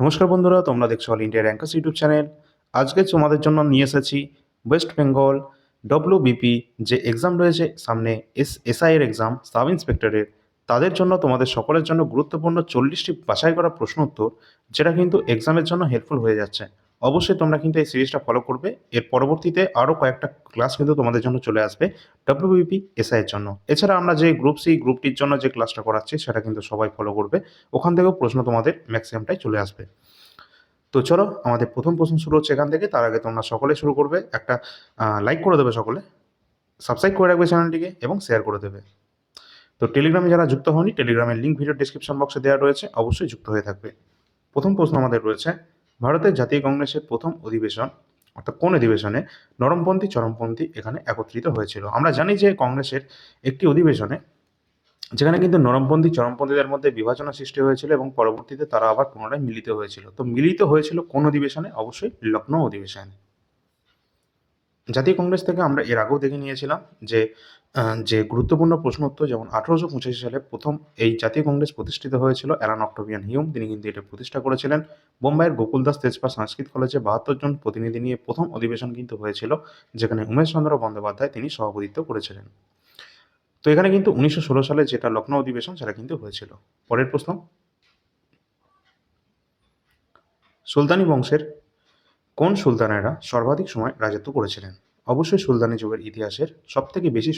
নমস্কার বন্ধুরা, তোমরা দেখছ all India rankers YouTube channel আজকে তোমাদের জন্য নিয়ে এসেছি ওয়েস্ট বেঙ্গল ডব্লিউবিপি যে এক্সাম রয়েছে, সামনে এস এসআইয়ের এক্সাম সাব ইন্সপেক্টরের তাদের জন্য, তোমাদের সকলের জন্য গুরুত্বপূর্ণ চল্লিশটি বাছাই করা প্রশ্ন উত্তর, যেটা কিন্তু এক্সামের জন্য হেল্পফুল হয়ে যাচ্ছে। অবশ্যই তোমরা কিন্তু এই সিরিজটা ফলো করবে। এর পরবর্তীতে আরও কয়েকটা ক্লাস কিন্তু তোমাদের জন্য চলে আসবে ডব্লিউবিপি এর জন্য। এছাড়া আমরা যে গ্রুপ সি গ্রুপটির জন্য যে ক্লাসটা করাচ্ছি, সেটা কিন্তু সবাই ফলো করবে। ওখান থেকেও প্রশ্ন তোমাদের ম্যাক্সিমামটাই চলে আসবে। তো চলো, আমাদের প্রথম প্রশ্ন শুরু হচ্ছে এখান থেকে। তার আগে তোমরা সকলে শুরু করবে। একটা লাইক করে দেবে সকলে সাবস্ক্রাইব করে রাখবে চ্যানেলটিকে এবং শেয়ার করে দেবে। তো টেলিগ্রামে যারা যুক্ত হয়নি টেলিগ্রামের লিঙ্ক ভিডিও ডিসক্রিপশন বক্সে দেওয়া রয়েছে। অবশ্যই যুক্ত হয়ে থাকবে। প্রথম প্রশ্ন আমাদের রয়েছে ভারতের জাতীয় কংগ্রেসের প্রথম অধিবেশন, অর্থাৎ কোন অধিবেশনে নরমপন্থী, চরমপন্থী এখানে একত্রিত হয়েছিল। আমরা জানি যে কংগ্রেসের একটি অধিবেশনে যেখানে কিন্তু নরমপন্থী, চরমপন্থীদের মধ্যে বিভাজনের সৃষ্টি হয়েছিল এবং পরবর্তীতে তারা আবার পুনরায় মিলিত হয়েছিল। তো মিলিত হয়েছিল কোন অধিবেশনে? অবশ্যই লখনৌ অধিবেশনে। জাতীয় কংগ্রেস থেকে আমরা এর আগেও দেখে নিয়েছিলাম যে যে গুরুত্বপূর্ণ প্রশ্ন উত্তর যেমন আঠারোশো পঁচাশি সালে প্রথম এই জাতীয় কংগ্রেস প্রতিষ্ঠিত হয়েছিল অ্যালান অক্টোবিয়ান হিউম। তিনি কিন্তু এটা প্রতিষ্ঠা করেছিলেন। বোম্বাইয়ের গোকুলদাস তেজপা সংস্কৃত কলেজে বাহাত্তর জন প্রতিনিধি নিয়ে প্রথম অধিবেশন কিন্তু হয়েছিল, যেখানে উমেশ চন্দ্র বন্দ্যোপাধ্যায় তিনি সভাপতিত্ব করেছিলেন। তো এখানে কিন্তু উনিশশো ষোলো সালে যেটা লখনৌ অধিবেশন, সেটা কিন্তু হয়েছিল। পরের প্রশ্ন। সুলতানি বংশের কোন সুলতানেরা সর্বাধিক সময় রাজত্ব করেছিলেন? অবশ্যই সুলতানি যুগের ইতিহাসের সবথেকে বেশি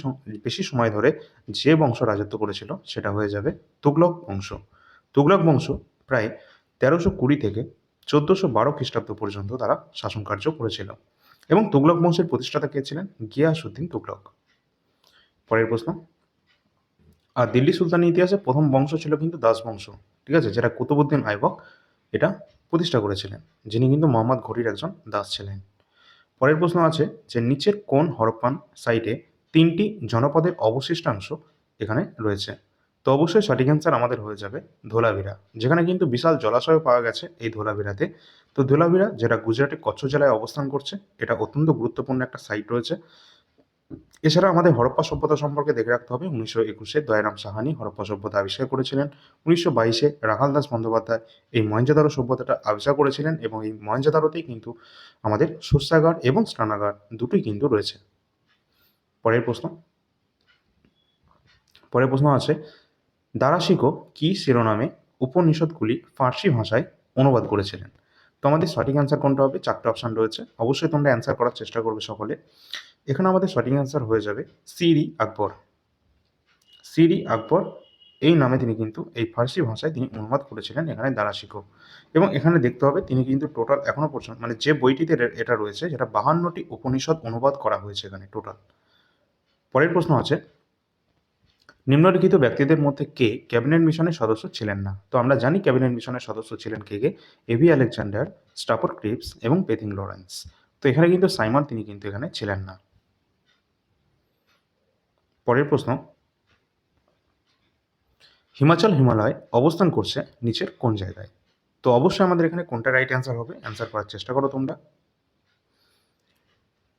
বেশি সময় ধরে যে বংশ রাজত্ব করেছিল সেটা হয়ে যাবে তুগলক বংশ। তুগলক বংশ প্রায় তেরোশো কুড়ি থেকে চোদ্দোশো বারো খ্রিস্টাব্দ পর্যন্ত তারা শাসন কার্য করেছিল এবং তুগলক বংশের প্রতিষ্ঠাতা কে ছিলেন? গিয়াসুদ্দিন তুগলক। পরের প্রশ্ন। আর দিল্লি সুলতানি ইতিহাসে প্রথম বংশ ছিল কিন্তু দাস বংশ, ঠিক আছে? যেটা কুতুবুদ্দিন আইবক এটা প্রতিষ্ঠা করেছিলেন, যিনি কিন্তু মোহাম্মদ ঘড়ির একজন দাস ছিলেন। পরের প্রশ্ন আছে যে নিচের কোন হরপ্পান সাইটে তিনটি জনপদের অবশিষ্টাংশ এখানে রয়েছে? তো অবশ্যই সঠিক অ্যান্সার আমাদের হয়ে যাবে ধোলাভিরা যেখানে কিন্তু বিশাল জলাশয় পাওয়া গেছে এই ধোলাভিরাতে তো ধোলাভিরা যেটা গুজরাটের কচ্ছ জেলায় অবস্থান করছে, এটা অত্যন্ত গুরুত্বপূর্ণ একটা সাইট রয়েছে। এছাড়া আমাদের হরপ্পা সভ্যতা সম্পর্কে দেখে রাখতে হবে। উনিশশো একুশে দয়ারাম সাহানি হরপ্পা সভ্যতা আবিষ্কার করেছিলেন। উনিশশো বাইশে রাখাল দাস বন্দ্যোপাধ্যায় এই মহেঞ্জোদারো সভ্যতাটা আবিষ্কার করেছিলেন এবং এই মহেঞ্জোদারোতেই কিন্তু আমাদের শস্যাগার এবং স্নানাগার দুটোই কিন্তু রয়েছে। পরের প্রশ্ন। পরের প্রশ্ন আছে, দারাশিকো কি শিরোনামে উপনিষদগুলি ফার্সি ভাষায় অনুবাদ করেছিলেন? তো আমাদের সঠিক অ্যান্সার কোনটা হবে? চারটে অপশান রয়েছে। অবশ্যই তোমরা অ্যান্সার করার চেষ্টা করবে সকলে। এখানে আমাদের সঠিক অ্যান্সার হয়ে যাবে সিরি আকবর। সিরি আকবর, এই নামে তিনি কিন্তু, এই ফার্সি ভাষায় তিনি অনুবাদ করেছিলেন এখানে দারাশিকো এবং এখানে দেখতে হবে তিনি কিন্তু টোটাল এখনও পর্যন্ত মানে যে বইটিতে এটা রয়েছে, যেটা বাহান্নটি উপনিষদ অনুবাদ করা হয়েছে এখানে টোটাল পরের প্রশ্ন আছে, নিম্নলিখিত ব্যক্তিদের মধ্যে কে ক্যাবিনেট মিশনের সদস্য ছিলেন না? তো আমরা জানি ক্যাবিনেট মিশনের সদস্য ছিলেন কে কে? এভি আলেকজান্ডার স্টাফোর্ড ক্রিপস এবং পেথিং লরেন্স। তো এখানে কিন্তু সাইমন তিনি কিন্তু এখানে ছিলেন না। পরের প্রশ্ন। হিমাচল হিমালয় অবস্থান করছে নিচের কোন জায়গায়? তো অবশ্যই আমাদের এখানে কোনটা রাইট অ্যান্সার হবে অ্যান্সার করার চেষ্টা করো তোমরা।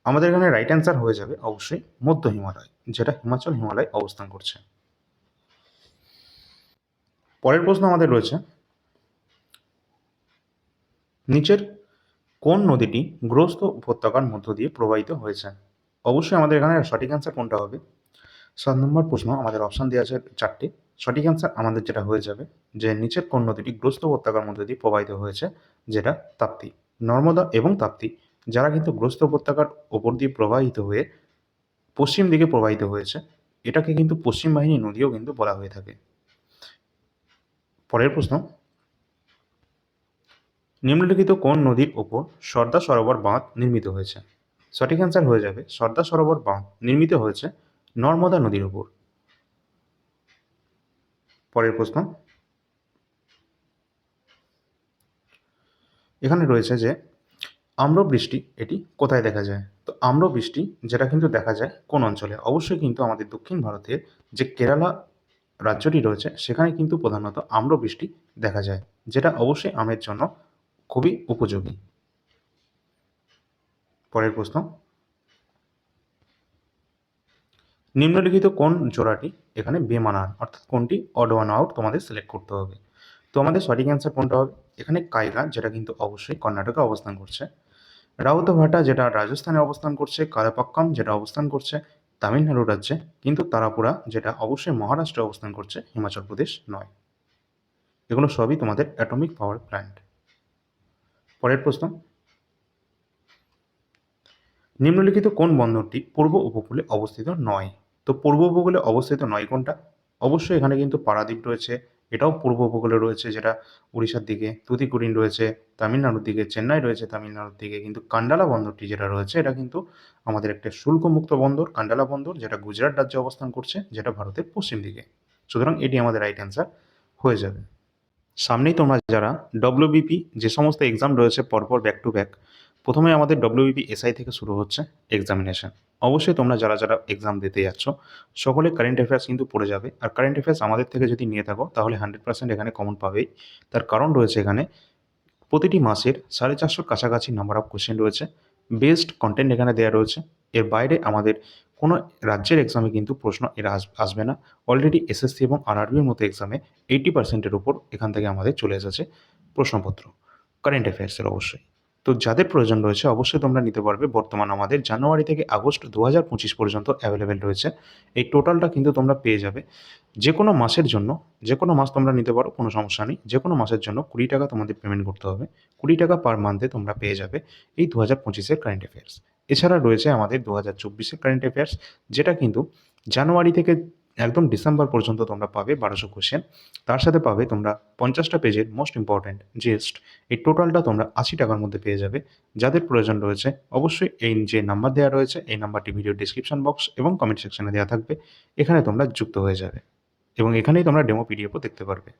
আমাদের এখানে রাইট অ্যান্সার হয়ে যাবে অবশ্যই মধ্য হিমালয়, যেটা হিমাচল হিমালয় অবস্থান করছে। পরের প্রশ্ন আমাদের রয়েছে, নিচের কোন নদীটি গ্রস্ত উপত্যকার মধ্য দিয়ে প্রবাহিত হয়েছে? অবশ্যই আমাদের এখানে সঠিক অ্যান্সার কোনটা হবে? সাত নম্বর প্রশ্ন, আমাদের অপশান দেওয়া আছে চারটি। সঠিক অ্যান্সার আমাদের যেটা হয়ে যাবে, যে নিচের কোন নদীটি গ্রস্ত উপত্যকার মধ্যে দিয়ে প্রবাহিত হয়েছে, যেটা তাপ্তি, নর্মদা এবং তাপ্তি, যারা কিন্তু গ্রস্ত উপত্যকার ওপর দিয়ে প্রবাহিত হয়ে পশ্চিম দিকে প্রবাহিত হয়েছে, এটাকে কিন্তু পশ্চিম বাহিনী নদীও কিন্তু বলা হয়ে থাকে। পরের প্রশ্ন, নিম্নলিখিত কোন নদীর ওপর সর্দার সরোবর বাঁধ নির্মিত হয়েছে। সঠিক অ্যান্সার হয়ে যাবে, সর্দার সরোবর বাঁধ নির্মিত হয়েছে নর্মদা নদীর ওপর পরের প্রশ্ন। এখানে রয়েছে যে, আম্রবৃষ্টি এটি কোথায় দেখা যায়? তো আম্রবৃষ্টি যেটা কিন্তু দেখা যায় কোন অঞ্চলে? অবশ্যই কিন্তু আমাদের দক্ষিণ ভারতের যে কেরালা রাজ্যটি রয়েছে, সেখানে কিন্তু প্রধানত আম্রবৃষ্টি দেখা যায়, যেটা অবশ্যই আমের জন্য খুবই উপযোগী। পরের প্রশ্ন। নিম্নলিখিত কোন জোড়াটি এখানে বেমানান, অর্থাৎ কোনটি অড ওয়ান আউট তোমাদের সিলেক্ট করতে হবে। তো আমাদের সঠিক অ্যান্সার কোনটা হবে? এখানে কায়গা যেটা কিন্তু অবশ্যই কর্ণাটকে অবস্থান করছে। রাউতভাটা, যেটা রাজস্থানে অবস্থান করছে। কারাপাক্কাম যেটা অবস্থান করছে তামিলনাড়ু রাজ্যে। কিন্তু তারাপুরা, যেটা অবশ্যই মহারাষ্ট্রে অবস্থান করছে, হিমাচল প্রদেশ নয়। এগুলো সবই তোমাদের অ্যাটমিক পাওয়ার প্ল্যান্ট পরের প্রশ্ন। নিম্নলিখিত কোন বন্দরটি পূর্ব উপকূলে অবস্থিত নয়? তো পূর্ব উপকূলে অবস্থিত নয় কোনটা অবশ্যই এখানে কিন্তু পারাদ্বীপ রয়েছে, এটাও পূর্ব উপকূলে রয়েছে যেটা উড়িষ্যার দিকে তুতিকুরিন রয়েছে, তামিলনাড়ুর দিকে, চেন্নাই রয়েছে তামিলনাড়ুর দিকে, কিন্তু কান্ডালা বন্দরটি যেটা রয়েছে এটা কিন্তু আমাদের একটা শুল্কমুক্ত বন্দর, কান্ডালা বন্দর যেটা গুজরাট রাজ্যে অবস্থান করছে, যেটা ভারতের পশ্চিম দিকে। সুতরাং এটি আমাদের রাইট অ্যান্সার হয়ে যাবে। সামনেই তোমরা যারা ডব্লিউবিপি যে সমস্ত এক্সাম রয়েছে পরপর ব্যাক টু ব্যাক প্রথমে আমাদের ডব্লিউবিপি এসআই থেকে শুরু হচ্ছে এক্সামিনেশন অবশ্যই তোমরা যারা যারা এক্সাম দিতে যাচ্ছ, সকলে কারেন্ট অ্যাফেয়ার্স কিন্তু পড়ে যাবে। আর কারেন্ট অ্যাফেয়ার্স আমাদের থেকে যদি নিয়ে থাকো, তাহলে হান্ড্রেড পার্সেন্ট এখানে কমন পাবেই। তার কারণ রয়েছে এখানে প্রতিটি মাসের সাড়ে চারশোর কাছাকাছি নাম্বার অফ কোশ্চেন রয়েছে। বেস্ট কন্টেন্ট এখানে দেওয়া রয়েছে। এর বাইরে আমাদের কোনো রাজ্যের এক্সামে কিন্তু প্রশ্ন এর আস- আসবে না। অলরেডি এসএসসি এবং আরআরবির মতো এক্সামে এইটি পার্সেন্টের উপর এখান থেকে আমাদের চলে এসেছে প্রশ্নপত্র। কারেন্ট অ্যাফেয়ার্সের অবশ্যই। তো যাদের প্রয়োজন রয়েছে, অবশ্যই তোমরা নিতে পারবে। বর্তমান আমাদের জানুয়ারি থেকে আগস্ট দু হাজার পঁচিশ পর্যন্ত অ্যাভেলেবেল রয়েছে। এই টোটালটা কিন্তু তোমরা পেয়ে যাবে। যে কোনো মাসের জন্য যে কোনো মাস তোমরা নিতে পারো, কোনো সমস্যা নেই। যে কোনো মাসের জন্য কুড়ি টাকা তোমাদের পেমেন্ট করতে হবে। কুড়ি টাকা পার মান্থে তোমরা পেয়ে যাবে এই দু হাজার পঁচিশের কারেন্ট অ্যাফেয়ার্স এছাড়া রয়েছে আমাদের দু হাজার চব্বিশের কারেন্ট অ্যাফেয়ার্স যেটা কিন্তু জানুয়ারি থেকে একদম ডিসেম্বর পর্যন্ত তোমরা পাবে বারোশো কোশ্চেন তার সাথে পাবে তোমরা পঞ্চাশটা পেজের মোস্ট ইম্পর্ট্যান্ট জেস্ট এই টোটালটা তোমরা আশি টাকার মধ্যে পেয়ে যাবে। যাদের প্রয়োজন রয়েছে, অবশ্যই এই যে নাম্বার দেওয়া রয়েছে, এই নাম্বারটি ভিডিও ডিসক্রিপশন বক্স এবং কমেন্ট সেকশনে দেওয়া থাকবে। এখানে তোমরা যুক্ত হয়ে যাবে এবং এখানেই তোমরা ডেমো পিডিএফও দেখতে পারবে।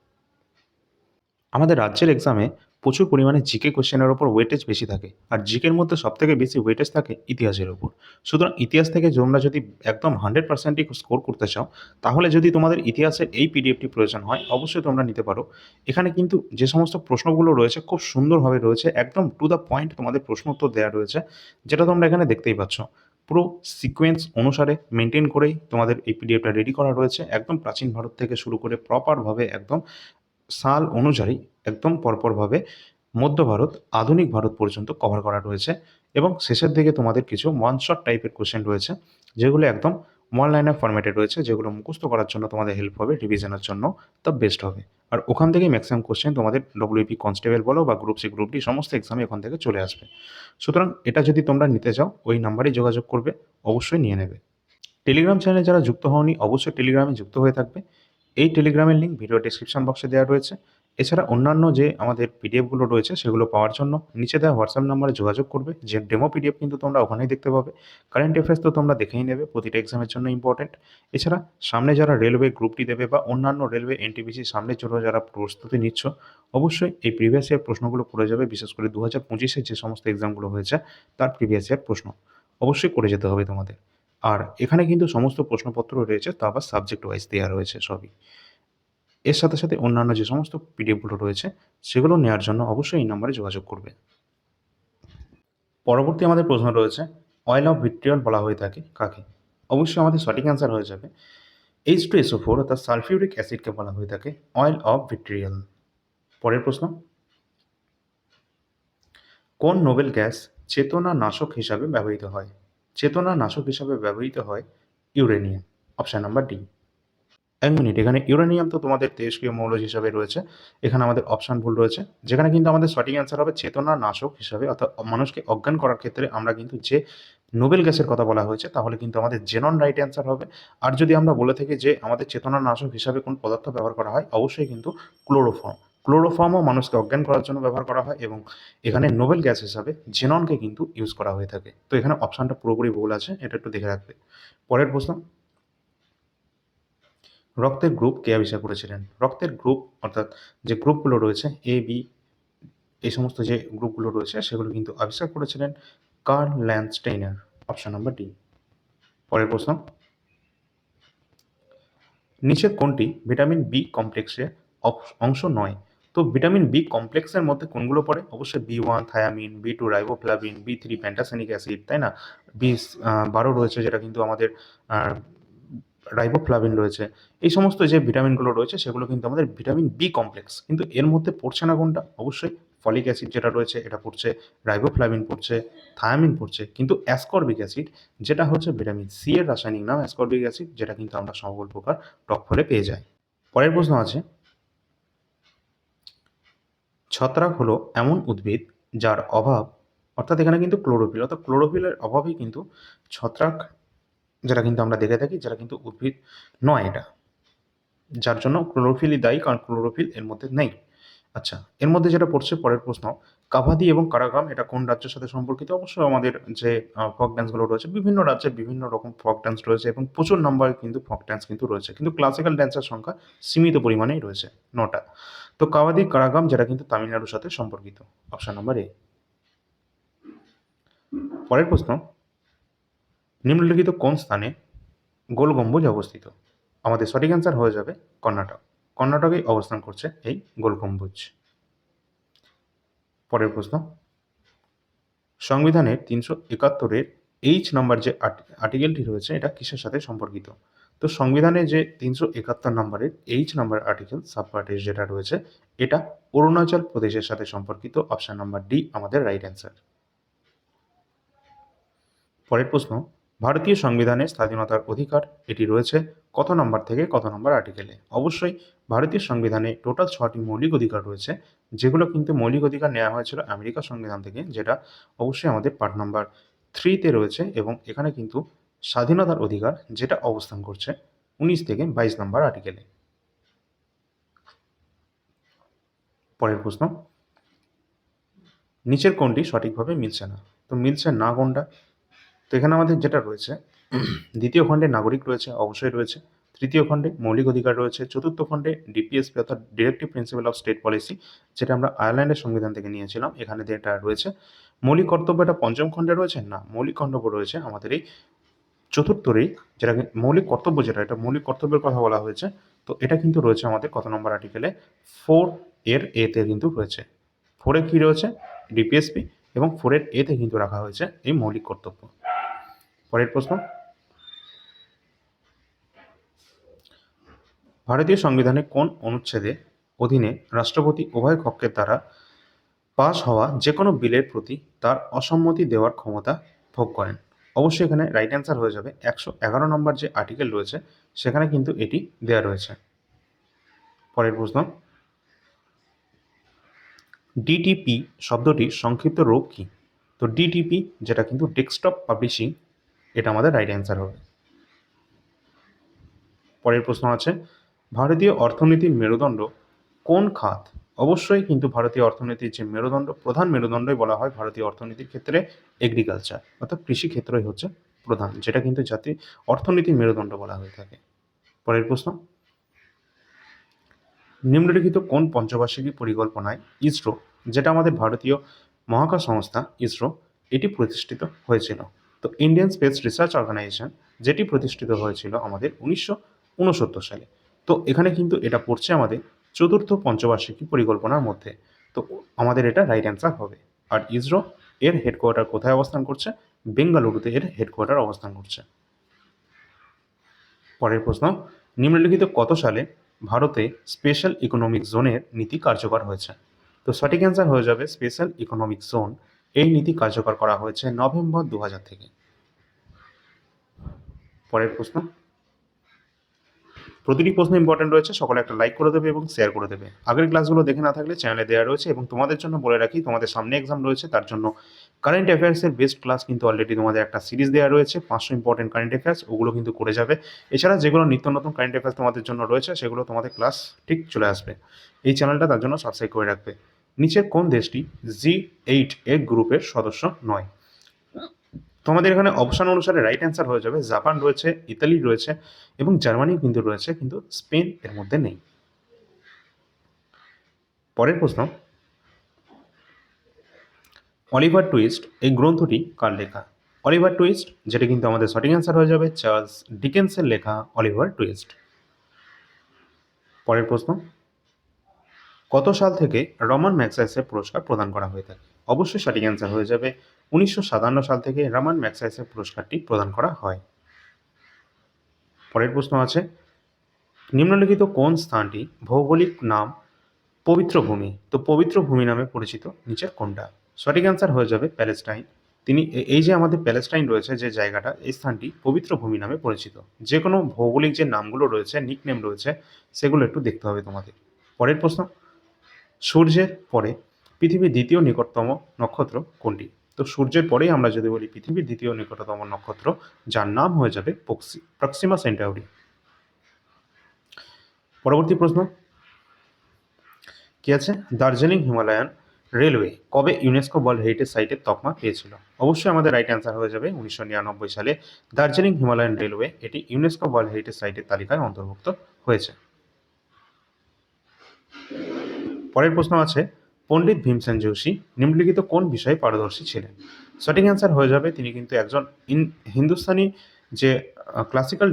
আমাদের রাজ্যের এক্সামে প্রচুর পরিমাণে জিকে কোশ্চেনের ওপর ওয়েটেজ বেশি থাকে। আর জিকের মধ্যে সবথেকে বেশি ওয়েটেজ থাকে ইতিহাসের ওপর। সুতরাং ইতিহাস থেকে তোমরা যদি একদম হান্ড্রেড পার্সেন্টই স্কোর করতে চাও, তাহলে যদি তোমাদের ইতিহাসের এই পিডিএফটি প্রয়োজন হয়, অবশ্যই তোমরা নিতে পারো। এখানে কিন্তু যে সমস্ত প্রশ্নগুলো রয়েছে, খুব সুন্দরভাবে রয়েছে, একদম টু দ্য পয়েন্ট তোমাদের প্রশ্ন উত্তর দেওয়া রয়েছে, যেটা তোমরা এখানে দেখতেই পাচ্ছ। পুরো সিকোয়েন্স অনুসারে মেনটেন করেই তোমাদের এই পিডিএফটা রেডি করা রয়েছে। একদম প্রাচীন ভারত থেকে শুরু করে প্রপারভাবে একদম সাল অনুযায়ী একদম পরপরভাবে মধ্য ভারত, আধুনিক ভারত পর্যন্ত কভার করা রয়েছে এবং শেষের দিকে তোমাদের কিছু ওয়ান শট টাইপের কোশ্চেন রয়েছে, যেগুলো একদম ওয়ান লাইনার ফরম্যাটে রয়েছে, যেগুলো মুখস্থ করার জন্য তোমাদের হেল্প হবে রিভিশনের জন্য তা বেস্ট হবে। আর ওখান থেকে ম্যাক্সিমাম কোশ্চেন তোমাদের ডব্লিউপি কনস্টেবল বলো বা গ্রুপ সি গ্রুপ ডি সমস্ত এক্সামে ওখান থেকে চলে আসবে। সুতরাং এটা যদি তোমরা নিতে চাও, ওই নাম্বারে যোগাযোগ করবে, অবশ্যই নিয়ে নেবে। টেলিগ্রাম চ্যানেলে যারা যুক্ত হওনি, অবশ্যই টেলিগ্রামে যুক্ত হয়ে থাকবে। এই টেলিগ্রামের লিঙ্ক ভিডিও ডিসক্রিপশন বক্সে দেওয়া রয়েছে। এছাড়া অন্যান্য যে আমাদের পিডিএফগুলো রয়েছে, সেগুলো পাওয়ার জন্য নিচে দেওয়া হোয়াটসঅ্যাপ নাম্বারে যোগাযোগ করবে। যে ডেমো পিডিএফ কিন্তু তোমরা ওখানেই দেখতে পাবে। কারেন্ট অ্যাফেয়ার্স তো তোমরা দেখেই নেবে, প্রতিটা এক্সামের জন্য ইম্পর্টেন্ট এছাড়া সামনে যারা রেলওয়ে গ্রুপটি দেবে বা অন্যান্য রেলওয়ে এনটিপিসি সামনের জন্য যারা প্রস্তুতি নিচ্ছ, অবশ্যই এই প্রিভিয়াস ইয়ার প্রশ্নগুলো করে যাবে। বিশেষ করে দু হাজার পঁচিশের যে সমস্ত এক্সামগুলো হয়েছে, তার প্রিভিয়াস ইয়ার প্রশ্ন। অবশ্যই করে যেতে হবে তোমাদের। আর এখানে কিন্তু সমস্ত প্রশ্নপত্র রয়েছে, তা আবার সাবজেক্ট ওয়াইজ দেওয়া রয়েছে সবই। এর সাথে সাথে অন্যান্য যে সমস্ত পিডিএফগুলো রয়েছে, সেগুলো নেওয়ার জন্য অবশ্যই এই নম্বরে যোগাযোগ করবে পরবর্তী আমাদের প্রশ্ন রয়েছে অয়েল অফ ভিট্রিয়ল বলা হয়ে থাকে কাকে? অবশ্যই আমাদের সঠিক অ্যান্সার হয়ে যাবে। এইচ টু এসও ফোর অর্থাৎ সালফিউরিক অ্যাসিডকে বলা হয়ে থাকে অয়েল অফ ভিট্রিয়ল পরের প্রশ্ন, কোন নোবেল গ্যাস চেতনা নাশক হিসাবে ব্যবহৃত হয়? চেতনা নাশক হিসাবে ব্যবহৃত হয় ইউরেনিয়াম অপশান নাম্বার ডি এক মিনিট এখানে ইউরেনিয়াম তো তোমাদের তেজস্ক্রিয় মৌল হিসাবে রয়েছে। এখানে আমাদের অপশান ভুল রয়েছে। যেখানে কিন্তু আমাদের সঠিক অ্যান্সার হবে চেতনা নাশক হিসাবে, অর্থাৎ মানুষকে অজ্ঞান করার ক্ষেত্রে আমরা কিন্তু যে নোবেল গ্যাসের কথা বলা হয়েছে, তাহলে কিন্তু আমাদের জেনন রাইট অ্যান্সার হবে। আর যদি আমরা বলে থাকি যে আমাদের চেতনা নাশক হিসাবে কোন পদার্থ ব্যবহার করা হয়, অবশ্যই কিন্তু ক্লোরোফর্ম। ক্লোরোফর্মও মানুষকে অজ্ঞান করার জন্য ব্যবহার করা হয় এবং এখানে নোবেল গ্যাস হিসাবে জেননকে কিন্তু ইউজ করা হয়ে থাকে। তো এখানে অপশানটা পুরোপুরি ভুল আছে, এটা একটু দেখে রাখবে। পরের প্রশ্ন। রক্তের গ্রুপ কে আবিষ্কার করেছিলেন? রক্তের গ্রুপ অর্থাৎ যে গ্রুপগুলো রয়েছে এ বি এই সমস্ত যে গ্রুপগুলো রয়েছে, সেগুলো কিন্তু আবিষ্কার করেছিলেন Karl Landsteiner. Option number D পরের প্রশ্ন। নিচের কোনটি ভিটামিন বি কমপ্লেক্সের অংশ নয়? তো ভিটামিন বি কমপ্লেক্সের মধ্যে কোনগুলো পড়ে? অবশ্যই B one thiamine B two riboflavin B three pantothenic acid তাই না? বি বারো রয়েছে যেটা কিন্তু আমাদের রাইবোফ্লাভিন রয়েছে। এই সমস্ত যে ভিটামিনগুলো রয়েছে সেগুলো কিন্তু আমাদের ভিটামিন বি কমপ্লেক্স কিন্তু এর মধ্যে পড়ছে না কোনটা? অবশ্যই ফলিক অ্যাসিড যেটা রয়েছে, এটা পড়ছে রাইবোফ্লাভিন পড়ছে থায়ামিন পড়ছে। কিন্তু অ্যাসকর্বিক অ্যাসিড যেটা হচ্ছে ভিটামিন সি এর রাসায়নিক নাম অ্যাসকর্বিক অ্যাসিড যেটা কিন্তু আমরা সকল প্রকার টক ফলে পেয়ে যাই। পরের প্রশ্ন আছে ছত্রাক হলো এমন উদ্ভিদ যার অভাব, অর্থাৎ এখানে কিন্তু ক্লোরোফিল অর্থাৎ ক্লোরোফিলের অভাবেই কিন্তু ছত্রাক, যেটা কিন্তু আমরা দেখে থাকি, যেটা কিন্তু উদ্ভিদ নয় এটা। যার জন্য ক্লোরোফিলই দায়ী, কারণ ক্লোরোফিল এর মধ্যে নেই। আচ্ছা এর মধ্যে যেটা পড়ছে, পরের প্রশ্ন, কাভাদি এবং কারাগ্রাম এটা কোন রাজ্যের সাথে সম্পর্কিত? অবশ্যই আমাদের যে ফক ড্যান্সগুলো রয়েছে, বিভিন্ন রাজ্যে বিভিন্ন রকম ফক ড্যান্স রয়েছে এবং প্রচুর নাম্বারে কিন্তু ফক ড্যান্স কিন্তু রয়েছে। কিন্তু ক্লাসিক্যাল ড্যান্সের সংখ্যা সীমিত পরিমাণেই রয়েছে, নটা। তো কাভাদি কারাগাম, যেটা কিন্তু তামিলনাড়ুর সাথে সম্পর্কিত। অপশন নাম্বার এ পরের প্রশ্ন। নিম্নলিখিত কোন স্থানে গোল গম্বুজ অবস্থিত? আমাদের সঠিক অ্যান্সার হয়ে যাবে কর্ণাটক। কর্ণাটকেই অবস্থান করছে এই গোল গম্বুজ। পরের প্রশ্ন। সংবিধানের তিনশো একাত্তরের এইচ নাম্বার যে আর্টিকেলটি রয়েছে, এটা কিসের সাথে সম্পর্কিত? তো সংবিধানে যে তিনশো একাত্তর নম্বরের এইচ নাম্বার আর্টিকেল সাবপার্টের যেটা রয়েছে, এটা অরুণাচল প্রদেশের সাথে সম্পর্কিত অপশন নাম্বার ডি আমাদের রাইট অ্যান্সার পরের প্রশ্ন, ভারতীয় সংবিধানে স্বাধীনতার অধিকার, এটি রয়েছে কত নম্বর থেকে কত নম্বর আর্টিকেলে অবশ্যই, ভারতীয় সংবিধানে টোটাল ছটি মৌলিক অধিকার রয়েছে, যেগুলো কিন্তু মৌলিক অধিকার নেওয়া হয়েছিল আমেরিকা সংবিধান থেকে, যেটা অবশ্যই আমাদের পার্ট নম্বর থ্রিতে রয়েছে, এবং এখানে কিন্তু স্বাধীনতার অধিকার যেটা অবস্থান করছে উনিশ থেকে বাইশ নম্বর আর্টিকেলে পরের প্রশ্ন, নিচের কোনটি সঠিকভাবে মিলছে না? তো মিলছে না কোনটা? তো এখানে আমাদের যেটা রয়েছে, দ্বিতীয় খণ্ডে নাগরিক রয়েছে, অবশ্যই রয়েছে। তৃতীয় খণ্ডে মৌলিক অধিকার রয়েছে। চতুর্থ খণ্ডে ডিপিএসপি অর্থাৎ directive principle of state policy যেটা আমরা আয়ারল্যান্ডের সংবিধান থেকে নিয়েছিলাম। এখানে যেটা রয়েছে, মৌলিক কর্তব্য এটা পঞ্চম খণ্ডে রয়েছে? না, মৌলিক কর্তব্য রয়েছে আমাদের এই চতুর্থরেই যেটা মৌলিক কর্তব্য যেটা, এটা মৌলিক কর্তব্যের কথা বলা হয়েছে, তো এটা কিন্তু রয়েছে আমাদের কত নম্বর আর্টিকেলে ফোর এর এতে কিন্তু রয়েছে। ফোরে কী রয়েছে? ডিপিএসপি এবং ফোরের এতে কিন্তু রাখা হয়েছে এই মৌলিক কর্তব্য। পরের প্রশ্ন। ভারতীয় সংবিধানে কোন অনুচ্ছেদে অধীনে রাষ্ট্রপতি উভয় কক্ষের দ্বারা পাশ হওয়া যে কোনো বিলের প্রতি তার অসম্মতি দেওয়ার ক্ষমতা ভোগ করেন? অবশ্যই এখানে রাইট অ্যান্সার হয়ে যাবে। একশো এগারো নম্বর যে আর্টিকেল রয়েছে, সেখানে কিন্তু এটি দেওয়া রয়েছে। পরের প্রশ্ন। ডিটিপি শব্দটির সংক্ষিপ্ত রূপ কী? তো ডিটিপি যেটা কিন্তু ডেস্কটপ পাবলিশিং এটা আমাদের রাইট অ্যান্সার হবে। পরের প্রশ্ন আছে, ভারতীয় অর্থনীতির মেরুদণ্ড কোন খাত? অবশ্যই কিন্তু ভারতীয় অর্থনীতির যে মেরুদণ্ড, প্রধান মেরুদণ্ডই বলা হয় ভারতীয় অর্থনীতির ক্ষেত্রে এগ্রিকালচার অর্থাৎ কৃষি ক্ষেত্রই হচ্ছে প্রধান, যেটা কিন্তু জাতি অর্থনীতির মেরুদণ্ড বলা হয়ে থাকে। পরের প্রশ্ন। নিম্নলিখিত কোন পঞ্চবার্ষিকী পরিকল্পনায় ইসরো, যেটা আমাদের ভারতীয় মহাকাশ সংস্থা ইসরো, এটি প্রতিষ্ঠিত হয়েছিল? তো ইন্ডিয়ান স্পেস রিসার্চ অর্গানাইজেশন যেটি প্রতিষ্ঠিত হয়েছিল আমাদের উনিশশো উনসত্তর সালে। তো এখানে কিন্তু এটা পড়ছে আমাদের চতুর্থ পঞ্চবার্ষিকী পরিকল্পনার মধ্যে। তো আমাদের এটা রাইট অ্যান্সার হবে। আর ইসরো এর হেডকোয়ার্টার কোথায় অবস্থান করছে? বেঙ্গালুরুতে এর হেডকোয়ার্টার অবস্থান করছে। পরের প্রশ্ন, নিম্নলিখিত কত সালে ভারতে স্পেশাল ইকোনমিক জোনের নীতি কার্যকর হয়েছে? তো সঠিক অ্যান্সার হয়ে যাবে স্পেশাল ইকোনমিক জোন এই নীতি কার্যকর করা হয়েছে নভেম্বর দু হাজার থেকে। পরের প্রশ্ন প্রতিটি প্রশ্ন ইম্পর্টেন্ট রয়েছে, সকলে একটা লাইক করে দেবে এবং শেয়ার করে দেবে। আগের ক্লাসগুলো দেখে না থাকলে চ্যানেলে দেওয়া রয়েছে এবং তোমাদের জন্য বলে রাখি, তোমাদের সামনে এক্সাম রয়েছে, তার জন্য কারেন্ট অ্যাফেয়ার্সের বেস্ট ক্লাস কিন্তু অলরেডি তোমাদের একটা সিরিজ দেওয়া রয়েছে, পাঁচশো ইম্পর্টেন্ট কারেন্ট অ্যাফেয়ার্স ওগুলো কিন্তু করে যাবে। এছাড়া যেগুলো নিত্য নতুন কারেন্ট অ্যাফেয়ার্স তোমাদের জন্য রয়েছে, সেগুলো তোমাদের ক্লাস ঠিক চলে আসবে। এই চ্যানেলটা তার জন্য সাবস্ক্রাইব করে রাখবে। নিচের কোন দেশটি? জি এইট এর গ্রুপের সদস্য নয়। তোমাদের এখানে অপশন অনুসারে রাইট অ্যান্সার হয়ে যাবে। জাপান রয়েছে, ইতালি রয়েছে এবং জার্মানি কিন্তু রয়েছে, কিন্তু স্পেন এর মধ্যে নেই। পরের প্রশ্ন, অলিভার টুইস্ট এই গ্রন্থটি কার লেখা? অলিভার টুইস্ট, যেটা কিন্তু আমাদের সঠিক অ্যান্সার হয়ে যাবে, চার্লস ডিকেন্সের লেখা অলিভার টুইস্ট। পরের প্রশ্ন, কত সাল থেকে রমান ম্যাক্সাইসের পুরস্কার প্রদান করা হয়ে থাকে? অবশ্যই সঠিক অ্যান্সার হয়ে যাবে উনিশশো সাতান্ন সাল থেকে রমান ম্যাক্সাইসের পুরস্কারটি প্রদান করা হয়। পরের প্রশ্ন আছে, নিম্নলিখিত কোন স্থানটি ভৌগোলিক নাম পবিত্র ভূমি? তো পবিত্র ভূমি নামে পরিচিত, নিচের কোনটা? সঠিক অ্যান্সার হয়ে যাবে প্যালেস্টাইন। তিনি এই যে আমাদের প্যালেস্টাইন রয়েছে, যে জায়গাটা, এই স্থানটি পবিত্র ভূমি নামে পরিচিত। যে কোনো ভৌগোলিক যে নামগুলো রয়েছে নিকনেম রয়েছে, সেগুলো একটু দেখতে হবে তোমাদের। পরের প্রশ্ন, সূর্যের পরে পৃথিবীর দ্বিতীয় নিকটতম নক্ষত্র কোনটি? তো সূর্যের পরেই আমরা যদি বলি পৃথিবীর দ্বিতীয় নিকটতম নক্ষত্র, যার নাম হয়ে যাবে পক্সি- প্রক্সিমা সেন্টাউরি। পরবর্তী প্রশ্ন। কি আছে? দার্জিলিং হিমালয়ান রেলওয়ে কবে ইউনেস্কো ওয়ার্ল্ড হেরিটেজ সাইটের তকমা পেয়েছিল? অবশ্যই আমাদের রাইট অ্যান্সার হয়ে যাবে উনিশশো নিরানব্বই সালে দার্জিলিং হিমালয়ান রেলওয়ে এটি ইউনেস্কো ওয়ার্ল্ড হেরিটেজ সাইটের তালিকায় অন্তর্ভুক্ত হয়েছে। পরের প্রশ্ন আছে পণ্ডিত ভীমসেন যোশী নিম্নলিখিত কোন বিষয়ে পারদর্শী ছিলেন? সঠিক অ্যান্সার হয়ে যাবে, তিনি কিন্তু একজন হিন্দুস্তানি যে ক্লাসিক্যাল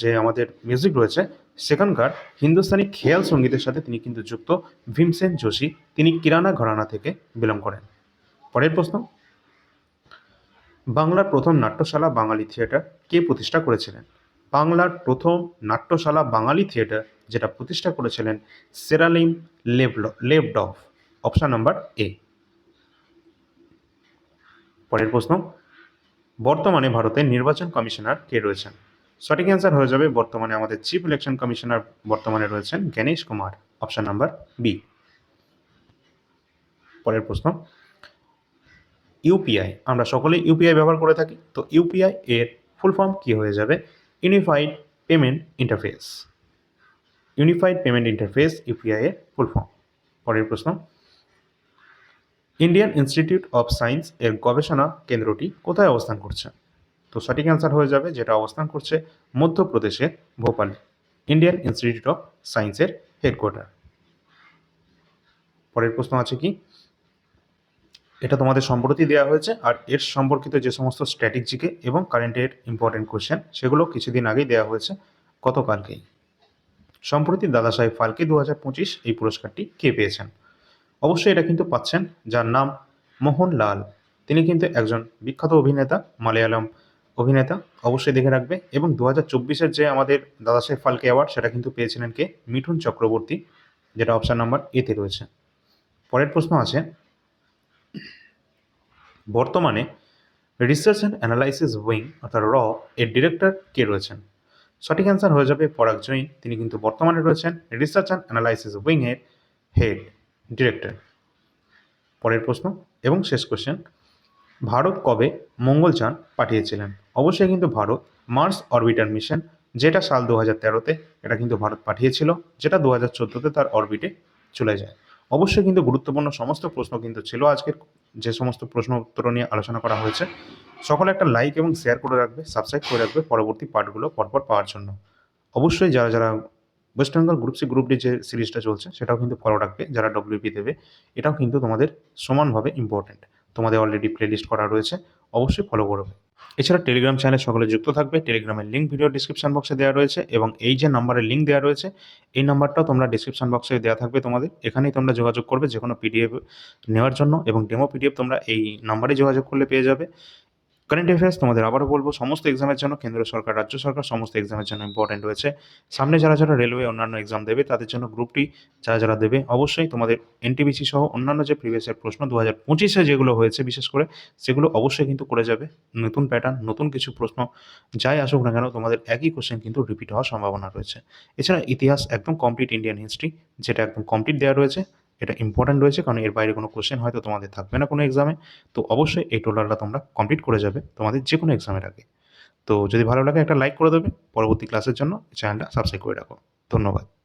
যে আমাদের মিউজিক রয়েছে, সেখানকার হিন্দুস্তানি খেয়াল সঙ্গীতের সাথে তিনি কিন্তু যুক্ত ভীমসেন যোশী। তিনি কিরানা ঘরানা থেকে বিলং করেন। পরের প্রশ্ন। বাংলার প্রথম নাট্যশালা বাঙালি থিয়েটার কে প্রতিষ্ঠা করেছিলেন? বাংলার প্রথম নাট্যশালা বাঙালি থিয়েটার যেটা প্রতিষ্ঠা করেছিলেন সেরালিম লেভল লেভডফ অপশান নাম্বার এ। পরের প্রশ্ন, বর্তমানে ভারতের নির্বাচন কমিশনার কে রয়েছেন? সঠিক অ্যান্সার হয়ে যাবে, বর্তমানে আমাদের চিফ ইলেকশন কমিশনার বর্তমানে রয়েছেন Gyanesh Kumar. Option number B পরের প্রশ্ন ইউপিআই আমরা সকলেই ইউপিআই ব্যবহার করে থাকি, তো ইউপিআই এর ফুল ফর্ম কী হয়ে যাবে? Unified payment interface unified payment interface UPI এর ফুল ফর্ম পরের প্রশ্ন ইন্ডিয়ান ইনস্টিটিউট অফ সায়েন্স এর গবেষণা কেন্দ্রটি কোথায় অবস্থান করছে? তো সঠিক অ্যান্সার হয়ে যাবে যেটা অবস্থান করছে মধ্যপ্রদেশে ভোপালে, ইন্ডিয়ান ইনস্টিটিউট অফ সায়েন্সের হেডকোয়ার্টার পরের প্রশ্ন আছে কি? এটা তোমাদের সম্প্রতি দেওয়া হয়েছে আর এর সম্পর্কিত যে সমস্ত স্ট্র্যাটেজিকে এবং কারেন্টের ইম্পর্টেন্ট কোয়েশ্চেন সেগুলো কিছুদিন আগেই দেওয়া হয়েছে গতকালকেই। সম্প্রতি দাদাসাহেব ফালকে দু হাজার পঁচিশ এই পুরস্কারটি কে পেয়েছেন? অবশ্যই এটা কিন্তু পাচ্ছেন, যার নাম মোহন লাল তিনি কিন্তু একজন বিখ্যাত অভিনেতা, মালয়ালম অভিনেতা, অবশ্যই দেখে রাখবে। এবং দু হাজার চব্বিশের যে আমাদের দাদা সাহেব ফালকে অ্যাওয়ার্ড সেটা কিন্তু পেয়েছিলেন কে? মিঠুন চক্রবর্তী, যেটা অপশান নাম্বার এতে রয়েছে। পরের প্রশ্ন আছে, বর্তমানে রিসার্চ অ্যান্ড অ্যানালাইসিস উইং অর্থাৎ র এর ডিরেক্টর কে রয়েছেন? সঠিক অ্যান্সার হয়ে যাবে পরাগ জৈন। তিনি কিন্তু বর্তমানে রয়েছেন রিসার্চ অ্যান্ড অ্যানালাইসিস উইংয়ের হেড ডিরেক্টর। পরের প্রশ্ন এবং শেষ কোশ্চেন ভারত কবে মঙ্গলযান পাঠিয়েছিলেন? অবশ্যই কিন্তু ভারত মার্স অরবিটার মিশন যেটা সাল দু হাজার তেরোতে এটা কিন্তু ভারত পাঠিয়েছিল, যেটা দু হাজার চোদ্দোতে তার অরবিটে চলে যায়। অবশ্যই কিন্তু গুরুত্বপূর্ণ সমস্ত প্রশ্ন কিন্তু ছিল আজকের, যে সমস্ত প্রশ্ন উত্তর নিয়ে আলোচনা করা হয়েছে। সকলে একটা লাইক এবং শেয়ার করে রাখবে সাবস্ক্রাইব করে রাখবে পরবর্তী পার্টগুলো পরপর পাওয়ার জন্য। অবশ্যই যারা যারা West Bengal group C group D যে সিরিজটা চলছে, সেটাও কিন্তু ফলো রাখবে, যারা ডব্লিউপি দেবে, এটাও কিন্তু তোমাদের সমানভাবে ইম্পর্টেন্ট তোমাদের অলরেডি প্লেলিস্ট করা রয়েছে, অবশ্যই ফলো করবে। এছাড়া টেলিগ্রাম চ্যানেলে সকলে যুক্ত থাকবে টেলিগ্রামের লিঙ্ক ভিডিও ডিসক্রিপশন বক্সে দেওয়া রয়েছে, এবং এই যে নাম্বারের লিঙ্ক দেওয়া রয়েছে, এই নাম্বারটাও তোমরা ডিসক্রিপশন বক্সে দেওয়া থাকবে তোমাদের, এখানেই তোমরা যোগাযোগ করবে যে কোনো পিডিএফ নেওয়ার জন্য, এবং ডেমো পিডিএফ তোমরা এই নাম্বারে যোগাযোগ করলে পেয়ে যাবে। কারেন্ট অ্যাফেয়ার্স তোমাদের আবারও বলব, সমস্ত এক্সামের জন্য কেন্দ্র সরকার, রাজ্য সরকার সমস্ত এক্সামের জন্য ইম্পর্টেন্ট রয়েছে। সামনে যারা যারা রেলওয়ে অন্যান্য এক্সাম দেবে, তাদের জন্য গ্রুপটি যারা যারা দেবে, অবশ্যই তোমাদের এনটিবিসি সহ অন্যান্য যে প্রিভিয়াসের প্রশ্ন দু হাজার পঁচিশে যেগুলো হয়েছে বিশেষ করে, সেগুলো অবশ্যই কিন্তু করে যাবে। নতুন প্যাটার্ন নতুন কিছু প্রশ্ন, যাই আসুক না কেন, তোমাদের একই কোশ্চেন কিন্তু রিপিট হওয়ার সম্ভাবনা রয়েছে। এছাড়া ইতিহাস একদম কমপ্লিট ইন্ডিয়ান হিস্ট্রি যেটা একদম কমপ্লিট দেওয়া রয়েছে। এটা ইম্পর্ট্যান্ট রয়েছে কারণ এর বাইরে কোনো কোয়েশ্চেন হয়তো তোমাদের থাকবে না কোনো এক্সামে তো অবশ্যই এই টোটালটা তোমরা কমপ্লিট করে যাবে তোমাদের যে কোনো এক্সামের আগে। তো যদি ভালো লাগে একটা লাইক করে দেবে। পরবর্তী ক্লাসের জন্য চ্যানেলটা সাবস্ক্রাইব করে রাখো। ধন্যবাদ।